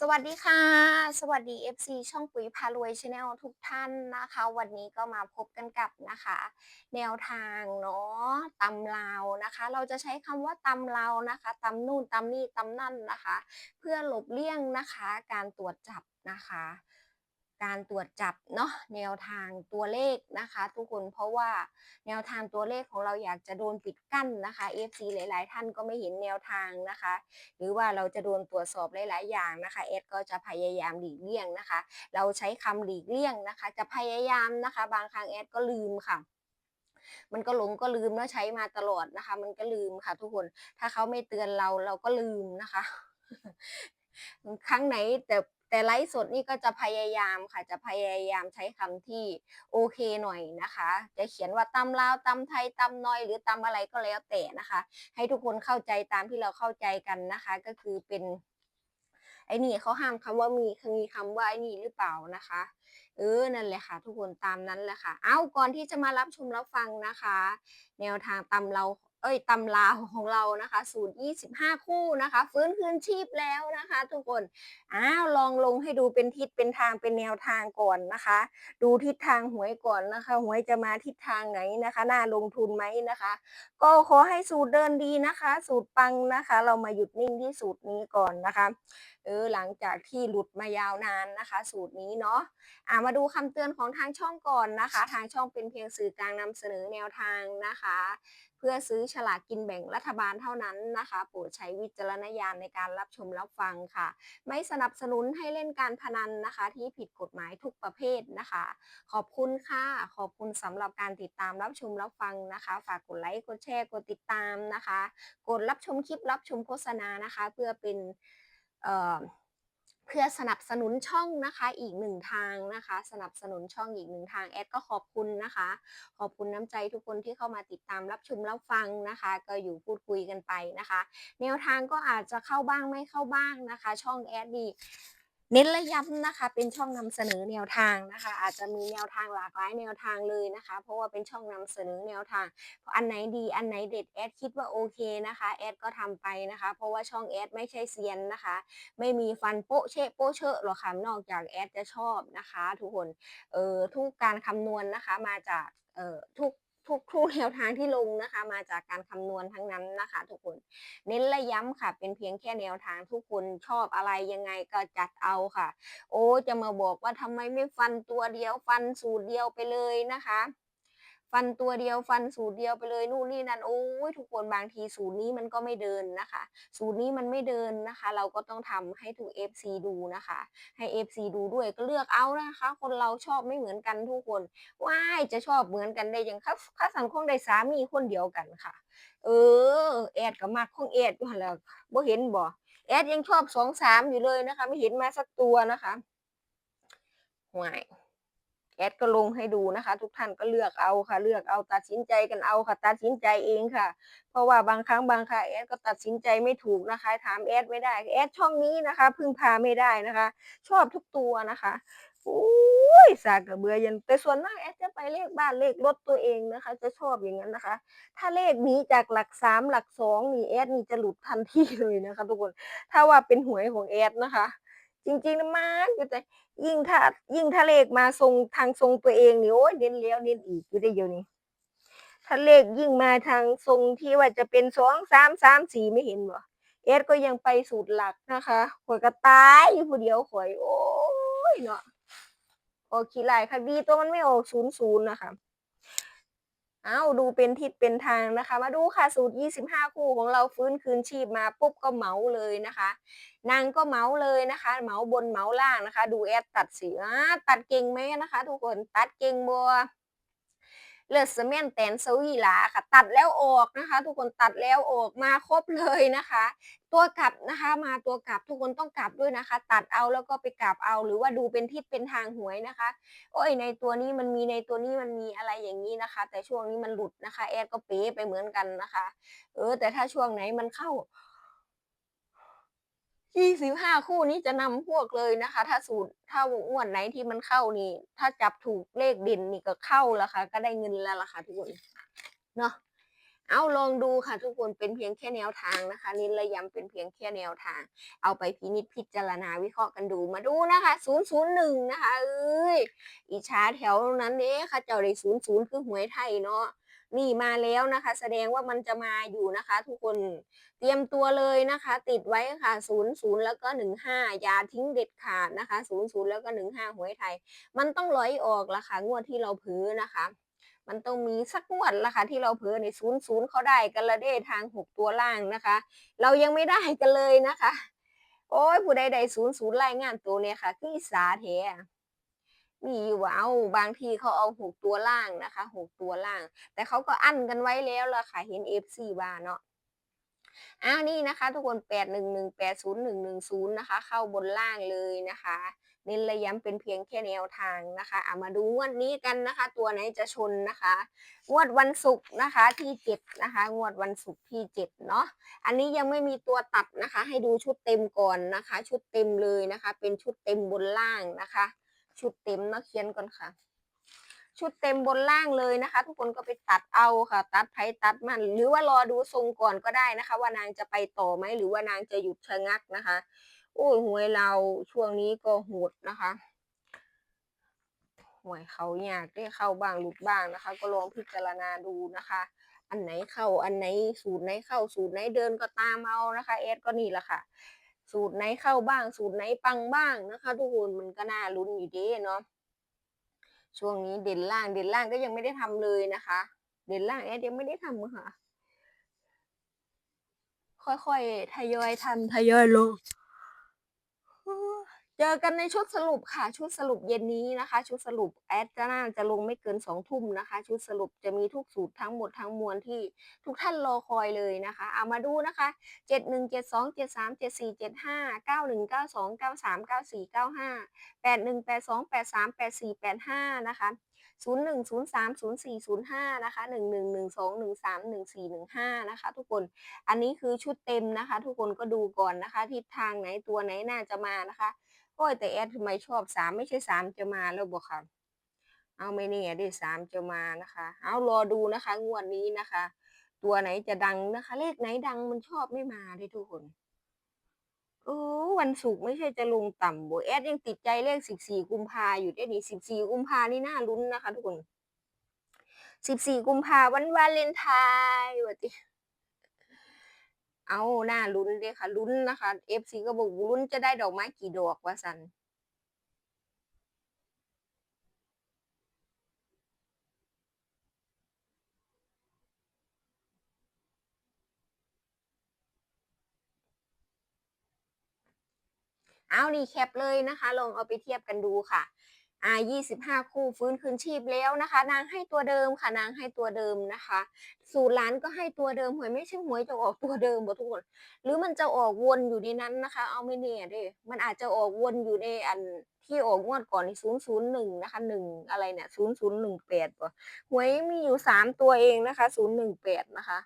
สวัสดีค่ะ สวัสดี FC ช่องปุ๋ยพารวยชาแนลทุกท่านนะคะ วันนี้ก็มาพบกันกับนะคะ แนวทางเนาะตำลาวนะคะ เราจะใช้คำว่าตำลาวนะคะตำนู่นตำนี่ตำนั่นนะคะ เพื่อหลบเลี่ยงนะคะ การตรวจจับนะคะ การตรวจจับเนาะแนวทางตัวเลขนะคะ ทุกคนเพราะว่าแนวทางตัวเลขของเราอยากจะโดนปิดกั้นนะคะ FC หลาย ๆ ท่านก็ไม่เห็นแนวทางนะคะ หรือว่าเราจะโดนตรวจสอบหลาย ๆ อย่างนะคะเอสก็จะพยายามหลีกเลี่ยงนะคะ เราใช้คำหลีกเลี่ยงนะคะ จะพยายามนะคะ บางครั้งเอสก็ลืมค่ะมันก็หลงก็ลืมแล้วใช้มาตลอดนะคะ มันก็ลืมค่ะ ทุกคนถ้าเขาไม่เตือนเราเราก็ลืมนะคะ ครั้งไหนแต่ แต่ไลฟ์สดนี่ก็จะพยายามค่ะ จะพยายามใช้คำที่โอเคหน่อยนะคะ จะเขียนว่าตำลาวตำไทยตำน้อยหรือตำอะไรก็แล้วแต่นะคะ ให้ทุกคนเข้าใจตามที่เราเข้าใจกันนะคะ ก็คือเป็นไอ้นี่เขาห้ามคำว่ามีมีคำว่าไอ้นี่หรือเปล่านะคะ เออนั่นแหละค่ะ ทุกคนตามนั้นแหละค่ะ เอาก่อนที่จะมารับชมรับฟังนะคะแนวทางตำเราเอ้ยตำลาของเรานะคะสูตร25คู่นะคะ ฟื้นคืนชีพแล้วนะคะ ทุกคนอ้าวลองลงให้ดูเป็นทิศเป็นทางเป็นแนวทางก่อนนะคะ ดูทิศทางหวยก่อนนะคะ หวยจะมาทิศทางไหนนะคะ น่าลงทุนไหมนะคะ ก็ขอให้สูตรเดินดีนะคะ สูตรปังนะคะ เรามาหยุดนิ่งที่สูตรนี้ก่อนนะคะเออหลังจากที่หลุดมายาวนานนะคะ สูตรนี้เนาะอ่ามาดูคำเตือนของทางช่องก่อนนะคะ ทางช่องเป็นเพียงสื่อกลางนำเสนอแนวทางนะคะเพื่อซื้อฉลากกินแบ่งรัฐบาลเท่านั้นนะคะ โปรดใช้วิจารณญาณในการรับชมรับฟังค่ะ ไม่สนับสนุนให้เล่นการพนันนะคะ ที่ผิดกฎหมายทุกประเภทนะคะ ขอบคุณค่ะ ขอบคุณสำหรับการติดตามรับชมรับฟังนะคะ ฝากกดไลค์กดแชร์กดติดตามนะคะ กดรับชมคลิปรับชมโฆษณานะคะ เพื่อเป็นเอ่อ เพื่อสนับสนุนช่องนะคะอีกหนึ่งทางนะคะ สนับสนุนช่องอีกหนึ่งทางแอดก็ขอบคุณนะคะ ขอบคุณน้ำใจทุกคนที่เข้ามาติดตามรับชมรับฟังนะคะ ก็อยู่พูดคุยกันไปนะคะ แนวทางก็อาจจะเข้าบ้างไม่เข้าบ้างนะคะ ช่องแอดดี เน้นและย้ำนะคะ เป็นช่องนำเสนอแนวทางนะคะ อาจจะมีแนวทางหลากหลายแนวทางเลยนะคะ เพราะว่าเป็นช่องนำเสนอแนวทาง อันไหนดีอันไหนเด็ดแอดคิดว่าโอเคนะคะแอดก็ทำไปนะคะ เพราะว่าช่องแอดไม่ใช่เซียนนะคะ ไม่มีฟันโป๊ะเชะโป๊ะเชอะหรอกค่ะนอกจากแอดจะชอบนะคะ ทุกคนเอ่อทุกการคำนวณนะคะมาจากเอ่อทุก ทุกทุกแนวทางที่ลงนะคะ มาจากการคำนวณทั้งนั้นนะคะ ทุกคน เน้นและย้ำค่ะ เป็นเพียงแค่แนวทางทุกคนชอบอะไรยังไงก็จัดเอาค่ะ โอ้จะมาบอกว่าทำไมไม่ฟันตัวเดียวฟันสูตรเดียวไปเลยนะคะ ฟันตัวเดียวฟันสูตรเดียวไปเลยนู่นนี่นั่นโอ้ยทุกคนบางทีสูตรนี้มันก็ไม่เดินนะคะ สูตรนี้มันไม่เดินนะคะ เราก็ต้องทำให้ถูก FC ดูนะคะ ให้ FC ดูด้วยก็เลือกเอานะคะ คนเราชอบไม่เหมือนกันทุกคนว้ายจะชอบเหมือนกันได้ยังครับข้าสังคมได้สามีคนเดียวกันค่ะ เออแอดกับมากของแอดอยู่แหล้วบ่เห็นบ่แอดยังชอบสองสามอยู่เลยนะคะ ไม่เห็นมาสักตัวนะคะห่วย แอดก็ลงให้ดูนะคะ ทุกท่านก็เลือกเอาค่ะ เลือกเอาตัดสินใจกันเอาค่ะ ตัดสินใจเองค่ะ เพราะว่าบางครั้งบางคราแอดก็ตัดสินใจไม่ถูกนะคะ ถามแอดไม่ได้แอดช่องนี้นะคะ พึ่งพาไม่ได้นะคะ ชอบทุกตัวนะคะโอ้ยสากกระเบือยันแต่ส่วนมากแอดจะไปเลขบ้านเลขรถตัวเองนะคะ จะชอบอย่างนั้นนะคะ ถ้าเลขนี้จากหลักสามหลักสองนี่แอดนี่จะหลุดทันทีเลยนะคะ ทุกคนถ้าว่าเป็นหวยของแอดนะคะ จริงๆนะมากอยู่แต่ยิ่งถ้ายิ่งถ้าเลขมาทรงทางทรงตัวเองนี่โอ้ยเน้นแล้วเน้นอีกอยู่ได้เดียวนี้ถ้าเลขยิ่งมาทางทรงที่ว่าจะเป็นสองสามสามสี่ไม่เห็นบ่เอสก็ยังไปสูตรหลักนะคะข่อยก็ตายอยู่ผู้เดียวข่อยโอ้ยเนาะโอขี้ลายค่ะดีตัวมันไม่ออกศูนย์ศูนย์นะคะ เอาดูเป็นทิศเป็นทางนะคะ มาดูค่ะสูตร 25 คู่ของเราฟื้นคืนชีพมาปุ๊บก็เมาเลยนะคะ นางก็เมาเลยนะคะ เมาบนเมาล่างนะคะ ดูแอดตัดสีอ่าตัดเก่งไหมนะคะ ทุกคนตัดเก่งบัว เลือดเสมียนแตนสวีลาค่ะ ตัดแล้วออกนะคะ ทุกคนตัดแล้วออกมาครบเลยนะคะ ตัวกลับนะคะมาตัวกลับทุกคนต้องกลับด้วยนะคะ ตัดเอาแล้วก็ไปกลับเอาหรือว่าดูเป็นทิศเป็นทางหวยนะคะ โอ้ยในตัวนี้มันมีในตัวนี้มันมีอะไรอย่างนี้นะคะ แต่ช่วงนี้มันหลุดนะคะ แอดก็เป๊ไปเหมือนกันนะคะ เออ แต่ถ้าช่วงไหนมันเข้า ยี่สิบห้าคู่นี้จะนำพวกเลยนะคะ ถ้าสูตรถ้างวดไหนที่มันเข้านี่ ถ้าจับถูกเลขเด่นนี่ก็เข้าแล้วค่ะ ก็ได้เงินแล้วล่ะค่ะทุกคนเนาะเอาลองดูค่ะทุกคนเป็นเพียงแค่แนวทางนะคะนินระย้ำเป็นเพียงแค่แนวทาง เอาไปพินิจพิจารณาวิเคราะห์กันดูมาดูนะคะ 001 นะคะเอ้ยอิจฉาแถวนั้นเด้ค่ะเจ้าได้00 คือหวยไทยเนาะ นี่มาแล้วนะคะ แสดงว่ามันจะมาอยู่นะคะ ทุกคนเตรียมตัวเลยนะคะ ติดไว้ค่ะ00แล้วก็15อย่าทิ้งเด็ดขาดนะคะ00แล้วก็15หวยไทย มันต้องร้อยออกละค่ะงวดที่เราเผือนะคะมันต้องมีสักงวดละค่ะที่เราเผือในศูนย์ศูนย์เขาได้กันละเด้ทางหกตัวล่างนะคะ เรายังไม่ได้กันเลยนะคะ โอ้ยผู้ใดใดศูนย์ศูนย์รายงานตัวเนี่ยค่ะคือสาเท มีอยู่ว่าเอาบางทีเขาเอาหกตัวล่างนะคะหกตัวล่าง แต่เขาก็อั้นกันไว้แล้วล่ะค่ะเห็นเอฟซีบ้าเนาะอ้าวนี่นะคะ ทุกคนแปดหนึ่งหนึ่งแปดศูนย์หนึ่งหนึ่งศูนย์นะคะ เข้าบนล่างเลยนะคะเน้นระย้ำเป็นเพียงแค่แนวทางนะคะเอามาดูงวดนี้กันนะคะ ตัวไหนจะชนนะคะ งวดวันศุกร์นะคะที่เจ็ดนะคะ งวดวันศุกร์ที่เจ็ดเนาะอันนี้ยังไม่มีตัวตัดนะคะ ให้ดูชุดเต็มก่อนนะคะ ชุดเต็มเลยนะคะ เป็นชุดเต็มบนล่างนะคะ ชุดเต็มเนาะเขียนก่อนค่ะ ชุดเต็มบนล่างเลยนะคะ ทุกคนก็ไปตัดเอาค่ะ ตัดไผตัดมัน หรือว่ารอดูทรงก่อนก็ได้นะคะ ว่านางจะไปต่อไหมหรือว่านางจะหยุดชะงักนะคะโอ้ยหวยเราช่วงนี้ก็โหดนะคะหวยเขาอยากได้เข้าบ้างหลุดบ้างนะคะ ก็ลองพิจารณาดูนะคะ อันไหนเข้าอันไหนสูตรไหนเข้าสูตรไหนเดินก็ตามเอานะคะเอสก็นี่แหละค่ะ สูตรไหนเข้าบ้าง สูตรไหนปังบ้างนะคะ ทุกคนมันก็น่าลุ้นอยู่ดีเนาะช่วงนี้เด่นล่างเด่นล่างก็ยังไม่ได้ทำเลยนะคะ เด่นล่างแอดยังไม่ได้ทำค่ะ ค่อยๆทยอยทำทยอยลง เจอกันในชุดสรุปค่ะ ชุดสรุปเย็นนี้นะคะ ชุดสรุปแอดจะน่าจะลงไม่เกินสองทุ่มนะคะ ชุดสรุปจะมีทุกสูตรทั้งหมดทั้งมวลที่ทุกท่านรอคอยเลยนะคะ เอามาดูนะคะเจ็ดหนึ่งเจ็ดสองเจ็ดสามเจ็ดสี่เจ็ดห้าเก้าหนึ่งเก้าสองเก้าสามเก้าสี่เก้าห้าแปดหนึ่งแปดสองแปดสามแปดสี่แปดห้านะคะศูนย์หนึ่งศูนย์สามศูนย์สี่ศูนย์ห้านะคะหนึ่งหนึ่งหนึ่งสองหนึ่งสามหนึ่งสี่หนึ่งห้านะคะ ทุกคน อันนี้คือชุดเต็มนะคะ ทุกคนก็ดูก่อนนะคะ ทิศทางไหนตัวไหนน่าจะมานะคะ โอ้ยแต่แอดทำไมชอบสามไม่ใช่สามจะมาแล้วบอกค่ะ เอาไม่เนี่ยด้สามจะมานะคะ เอารอดูนะคะ งวดนี้นะคะ ตัวไหนจะดังนะคะ เลขไหนดังมันชอบไม่มาเลยทุกคนโอ้วันศุกร์ไม่ใช่จะลงต่ำโบแอดยังติดใจเลขสิบสี่กุมภาอยู่ได้นี่สิบสี่กุมภานี่น่าลุ้นนะคะ ทุกคนสิบสี่กุมภาวันวาเลนไทน์วะติ เอาหน้าลุ้นเลยค่ะลุ้นนะคะเอฟซีก็บอกลุ้นจะได้ดอกไม้กี่ดอกวะสันเอานี่แคปเลยนะคะ ลองเอาไปเทียบกันดูค่ะ อ่า25 คู่ฟื้นคืนชีพแล้วนะคะ นางให้ตัวเดิมค่ะ นางให้ตัวเดิมนะคะ สูตรร้านก็ให้ตัวเดิมหวยไม่ใช่หวยจะออกตัวเดิมบ่ทุกคน หรือมันจะออกวนอยู่ในนั้นนะคะ เอาไม่แน่เด้มันอาจจะออกวนอยู่ในอันที่ออกงวดก่อนใน001นะคะ1อะไรเนี่ย0018ป่ะหวยมีอยู่3ตัวเองนะคะ018นะคะ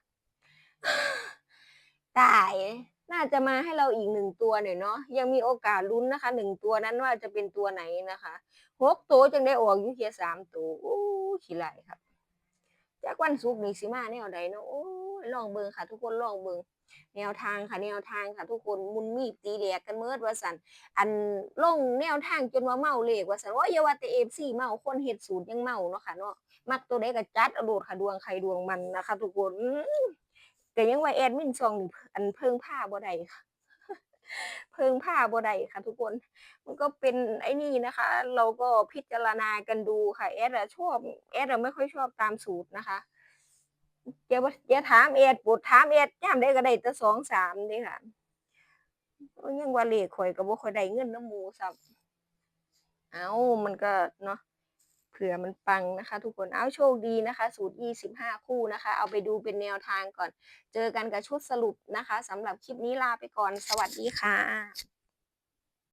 ตายน่าจะมาให้เราอีกหนึ่งตัวหน่อยเนาะยังมีโอกาสลุ้นนะคะหนึ่งตัวนั้นว่าจะเป็นตัวไหนนะคะ หกตัวจึงได้ออกอยู่เพียสามตัวโอ้ขี้ไหลครับจากวันศุกร์นี้สิมาแนวใดเนาะโอ้ลองเบิงค่ะ ทุกคนลองเบิงแนวทางค่ะแนวทางค่ะทุกคนมุนมีดตีแหลกกันเมิดว่าสันอันลงแนวทางจนว่าเมาเลขว่าสันว่าอย่าว่าแต่เอฟซีเมาคนเฮ็ดสูตรยังเมาเนาะค่ะเนาะมักตัวใดก็จัดอโดดค่ะดวงใครดวงมันนะคะ ทุกคนแต่ยังว่าแอดมินซองอันเพิ่งผ้าบ่ได้ค่ะ เพิ่งผ้าบ่ได้ค่ะทุกคน มันก็เป็นไอ้นี่นะคะ เราก็พิจารณากันดูค่ะ แอดอะชอบแอดอะไม่ค่อยชอบตามสูตรนะคะอย่าว่าอย่าถามแอดปวดถามแอดยามใดก็ได้แต่สองสามเด้ค่ะยังว่าเลขข่อยก็บ่ค่อยได้เงินน้ำหมูซับ เอ้ามันก็เนาะ ผื่อมันปังนะคะ ทุกคนเอาโชคดีนะคะสูตร25 คู่นะคะ เอาไปดูเป็นแนวทางก่อน เจอกันกับชุดสรุปนะคะสำหรับคลิปนี้ลาไปก่อน สวัสดีค่ะ